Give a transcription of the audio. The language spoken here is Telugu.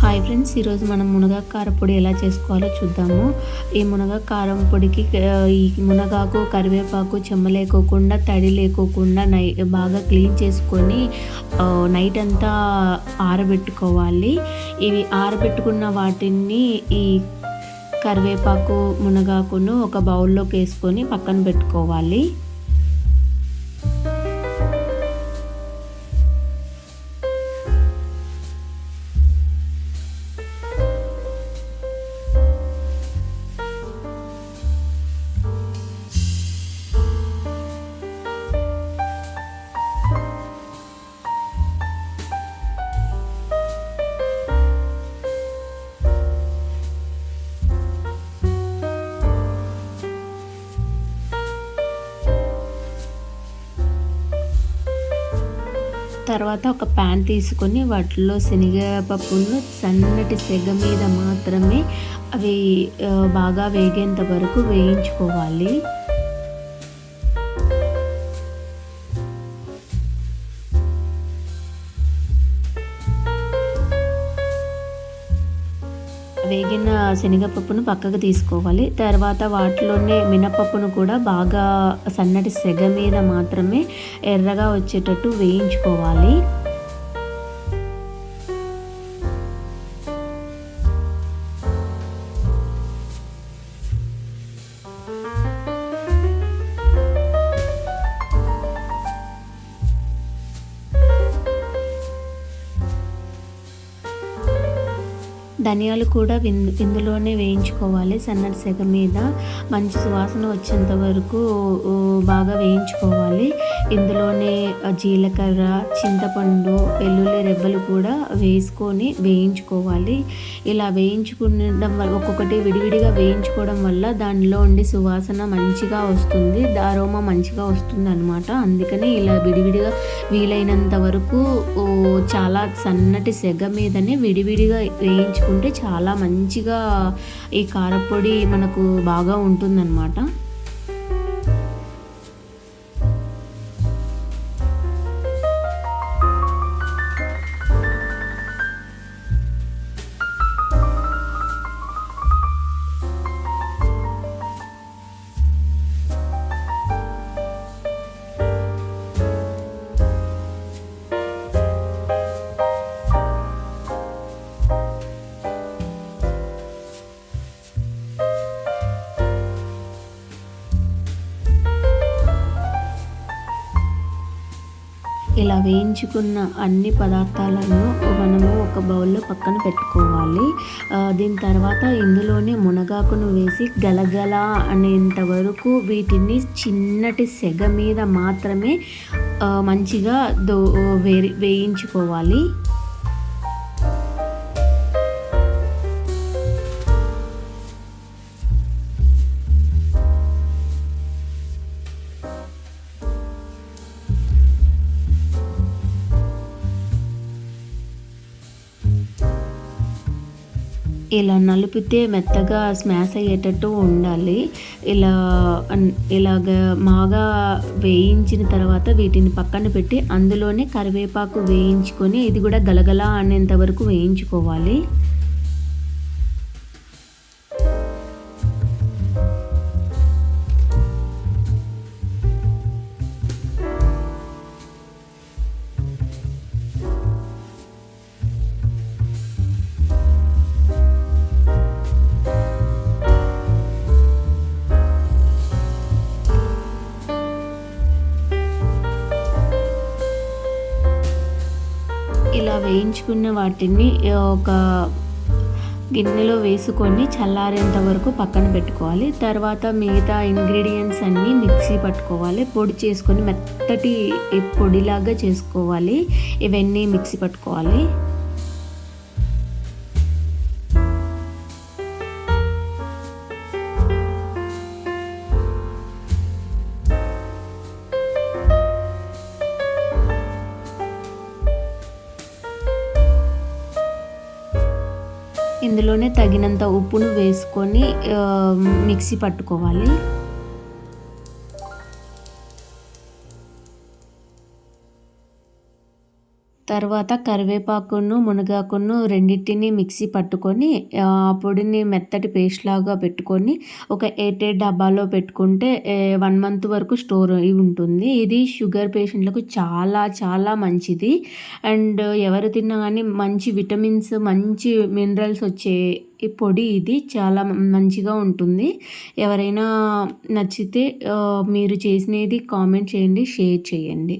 హాయ్ ఫ్రెండ్స్ ఈరోజు మనం మునగా కారపొడి ఎలా చేసుకోవాలో చూద్దాము. ఈ మునగా కారం పొడికి ఈ మునగాకు కరివేపాకు చెమ్మ లేకోకుండా తడి లేకోకుండా నై బాగా క్లీన్ చేసుకొని నైట్ అంతా ఆరబెట్టుకోవాలి. ఇవి ఆరబెట్టుకున్న వాటిని ఈ కరివేపాకు మునగాకును ఒక బౌల్లోకి వేసుకొని పక్కన పెట్టుకోవాలి. తర్వాత ఒక ప్యాన్ తీసుకొని వాటిలో శనగపప్పులను సన్నటి సెగ మీద మాత్రమే అవి బాగా వేగేంత వరకు వేయించుకోవాలి. వేగిన శనగపప్పును పక్కకు తీసుకోవాలి. తర్వాత వాటిలోనే మినపప్పును కూడా బాగా సన్నటి సెగ మీద మాత్రమే ఎర్రగా వచ్చేటట్టు వేయించుకోవాలి. ధనియాలు కూడా విన్- ఇందులోనే వేయించుకోవాలి సన్నటి సెగ మీద. మంచి సువాసన వచ్చేంత వరకు బాగా వేయించుకోవాలి. ఇందులోనే జీలకర్ర చింతపండు వెల్లుల్లి రెబ్బలు కూడా వేసుకొని వేయించుకోవాలి. ఇలా వేయించుకునడం వల్ల ఒక్కొక్కటి విడివిడిగా వేయించుకోవడం వల్ల దానిలో ఉండి సువాసన మంచిగా వస్తుంది దారోమ మంచిగా వస్తుంది అనమాట అందుకని ఇలా విడివిడిగా వీలైనంత వరకు చాలా సన్నటి సెగ మీదనే విడివిడిగా వేయించుకుంటే చాలా మంచిగా ఈ కారపొడి మనకు బాగా ఉంటుందన్నమాట. ఇలా వేయించుకున్న అన్ని పదార్థాలను మనము ఒక బౌల్లో పక్కన పెట్టుకోవాలి. దీని తర్వాత ఇందులోనే మునగాకును వేసి గలగల అనేంత వరకు వీటిని చిన్నటి సెగ మీద మాత్రమే మంచిగా దో వేయించుకోవాలి. ఇలా నలిపితే మెత్తగా స్మాష్ అయ్యేటట్టు ఉండాలి. ఇలా ఇలాగ బాగా వేయించిన తర్వాత వీటిని పక్కన పెట్టి అందులోనే కరివేపాకు వేయించుకొని ఇది కూడా గలగల అనేంత వరకు వేయించుకోవాలి. వేయించుకున్న వాటిని ఒక గిన్నెలో వేసుకొని చల్లారేంత వరకు పక్కన పెట్టుకోవాలి. తర్వాత మిగతా ఇంగ్రీడియంట్స్ అన్నీ మిక్సీ పట్టుకోవాలి. పొడి చేసుకొని మెత్తటి పొడిలాగా చేసుకోవాలి. ఇవన్నీ మిక్సీ పట్టుకోవాలి. ఇందులోనే తగినంత ఉప్పును వేసుకొని ఆ, మిక్సీ పట్టుకోవాలి. తర్వాత కరివేపాకును మునగాకును రెండింటిని మిక్సీ పట్టుకొని ఆ పొడిని మెత్తటి పేస్ట్ లాగా పెట్టుకొని ఒక ఎయిట్ ఎయిట్ డబ్బాలో పెట్టుకుంటే వన్ మంత్ వరకు స్టోర్ అయి ఉంటుంది. ఇది షుగర్ పేషెంట్లకు చాలా చాలా మంచిది. అండ్ ఎవరు తిన్నా కానీ మంచి విటమిన్స్ మంచి మినరల్స్ వచ్చే ఈ పొడి ఇది చాలా మంచిగా ఉంటుంది. ఎవరైనా నచ్చితే మీరు చేసినది కామెంట్ చేయండి షేర్ చేయండి.